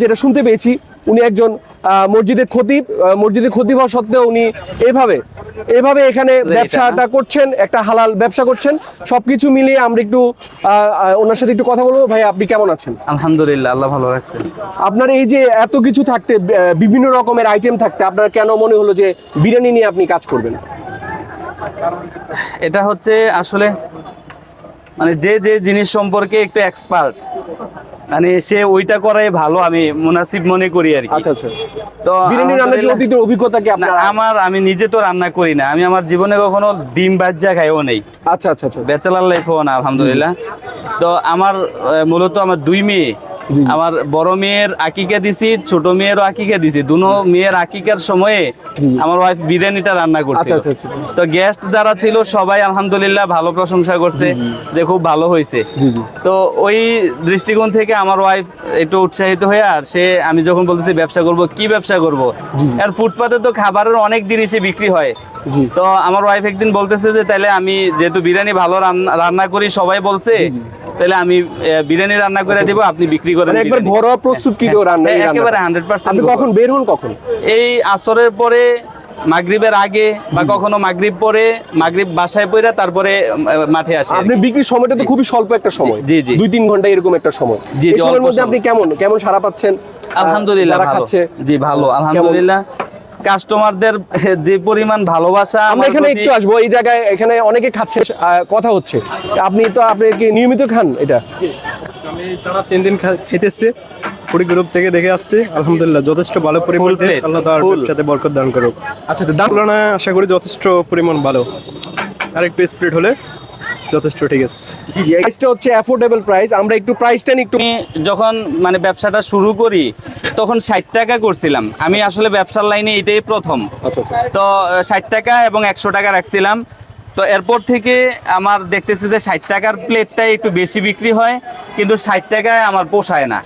যেটা শুনতে পেয়েছি উনি একজন মসজিদের খতিব মসজিদের খতিব হওয়া সত্ত্বেও উনি এভাবে এভাবে এখানে ব্যবসাটা করছেন একটা হালাল ব্যবসা করছেন। সবকিছু মিলিয়ে আমরা একটু ওনার সাথে একটু কথা বলব। ভাই আপনি কেমন আছেন? আলহামদুলিল্লাহ আল্লাহ ভালো রাখছে। আপনার এই যে এত কিছু থাকতে বিভিন্ন রকমের আইটেম থাকতে আপনার কেন মনে হলো যে বিরিয়ানি নিয়ে আপনি কাজ করবেন? এটা হচ্ছে আসলে মানে যে যে জিনিস সম্পর্কে একটু এক্সপার্ট মানে সে ওইটা করাই ভালো আমি মুনাসিব মনে করি আর কি। আচ্ছা আচ্ছা। তো বিরিয়ানি রান্নার কি আলহামদুলিল্লাহ- অতীতের অভিজ্ঞতা কি আপনার? আমার আমি নিজে তো রান্না করি না আমি আমার জীবনে কখনো ডিম বাজ্জা খাইও নেই। আচ্ছা আচ্ছা আচ্ছা। ব্যাচেলার লাইফও না আলহামদুলিল্লাহ। তো আমার মূলত আমার দুই মেয়ে। আমার বড় মেয়ের আকিকা দিছি ছোট মেয়েরও আকিকা দিছি। দুনো মেয়ের আকিকার সময়ে আমার ওয়াইফ বিরিয়ানিটা রান্না আচ্ছা করছে আচ্ছা আচ্ছা। তো গেস্ট যারা ছিল সবাই আলহামদুলিল্লাহ ভালো প্রশংসা করছে যে খুব ভালো হয়েছে। তো ওই দৃষ্টিকোণ থেকে আমার ওয়াইফ একটু উৎসাহিত হয়ে আর সে আমি যখন বলতেছি ব্যবসা করব কি ব্যবসা করব? আর ফুটপাতে তো খাবারের অনেক জিনিসই বিক্রি হয়। তো আমার ওয়াইফ একদিন বলতেছে যে তাহলে আমি যেহেতু বিরিয়ানি ভালো রান্না করি সবাই বলছে। তাহলে আমি বিরিয়ানি রান্না করে দিব আপনি বিক্রি করেন মানে একবার ঘরোয়া প্রস্তুত কি করে রান্না হ্যাঁ, একেবারে রান্নাটা? 100% আপনি কখন বের হন কখন? এই আসরের পরে মাগরিবের আগে বা কখনো মাগরিব পরে মাগরিব বাসায় পড়ে তারপরে মাঠে আসে। আপনি বিক্রির সময়টা তো খুবই স্বল্প একটা সময়। জি, জি। দুই তিন ঘণ্টা এরকম একটা সময়। জি, জি, মধ্যে আপনি কেমন কেমন সারা পাচ্ছেন? আলহামদুলিল্লাহ ভালো। জি ভালো আলহামদুলিল্লাহ। কাস্টমারদের যে পরিমাণ ভালোবাসা আমরা এখানে একটু আসব এই জায়গায় এখানে অনেকে খাচ্ছে কথা হচ্ছে। আপনি তো আপনি কি নিয়মিত খান এটা? আমি টানা তিন দিন খা- খাইতেছি কুড়ি গ্রুপ থেকে দেখে আসছি আলহামদুলিল্লাহ যথেষ্ট ভালো পরিমাণ আল্লাহ তার সাথে বরকত দান করুক। আচ্ছা আচ্ছা দাম আশা করি যথেষ্ট পরিমাণ ভালো। আর একটু স্প্রিট হলে যথেষ্ট ঠিক আছে। প্রাইসটা হচ্ছে অ্যাফোর্ডেবল প্রাইস আমরা একটু প্রাইসটা একটু আমি যখন মানে ব্যবসাটা শুরু করি তখন ষাট টাকা করছিলাম। আমি আসলে ব্যবসার লাইনে এটাই প্রথম। আচ্ছা আচ্ছা। তো ষাট টাকা এবং একশো টাকা রাখছিলাম। তো এরপর থেকে আমার দেখতেছি যে ষাট টাকার প্লেটটা একটু বেশি বিক্রি হয় কিন্তু ষাট টাকায় আমার পোষায় না।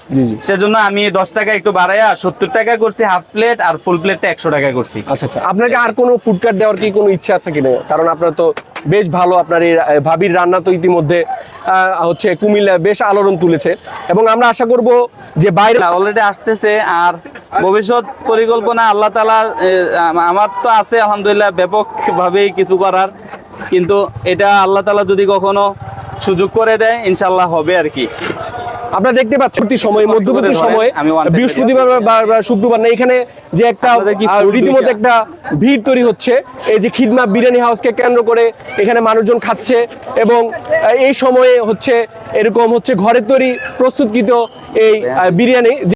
সেজন্য আমি দশ টাকা একটু বাড়াইয়া সত্তর টাকা করছি হাফ প্লেট আর ফুল প্লেটটা একশো টাকা করছি। আচ্ছা আচ্ছা। আপনাকে আর কোনো ফুড কার্ট দেওয়ার কি কোনো ইচ্ছা আছে কিনা? কারণ আপনার তো বেশ ভালো আপনার এই ভাবির রান্না তো ইতিমধ্যে হচ্ছে কুমিল্লা বেশ আলোড়ন তুলেছে। এবং আমরা আশা করব যে বাইরে অলরেডি আসতেছে আর ভবিষ্যৎ পরিকল্পনা আল্লাহ তালা আমার তো আছে আলহামদুলিল্লাহ ব্যাপকভাবেই কিছু করার। কিন্তু এটা আল্লাহ তালা যদি কখনো সুযোগ করে দেয় ইনশাল্লাহ হবে আর কি। আপনারা দেখতে পাচ্ছেন সময় মধ্যবর্তী সময়ে বৃহস্পতিবার বা শুক্রবার না এখানে যে একটা রীতিমতো একটা ভিড় তৈরি হচ্ছে। এই যে খিদমা বিরিয়ানি হাউসকে কেন্দ্র করে এখানে মানুষজন খাচ্ছে এবং এই সময়ে হচ্ছে এরকম হচ্ছে ঘরের তৈরি প্রস্তুতকৃত এই বিরিয়ানি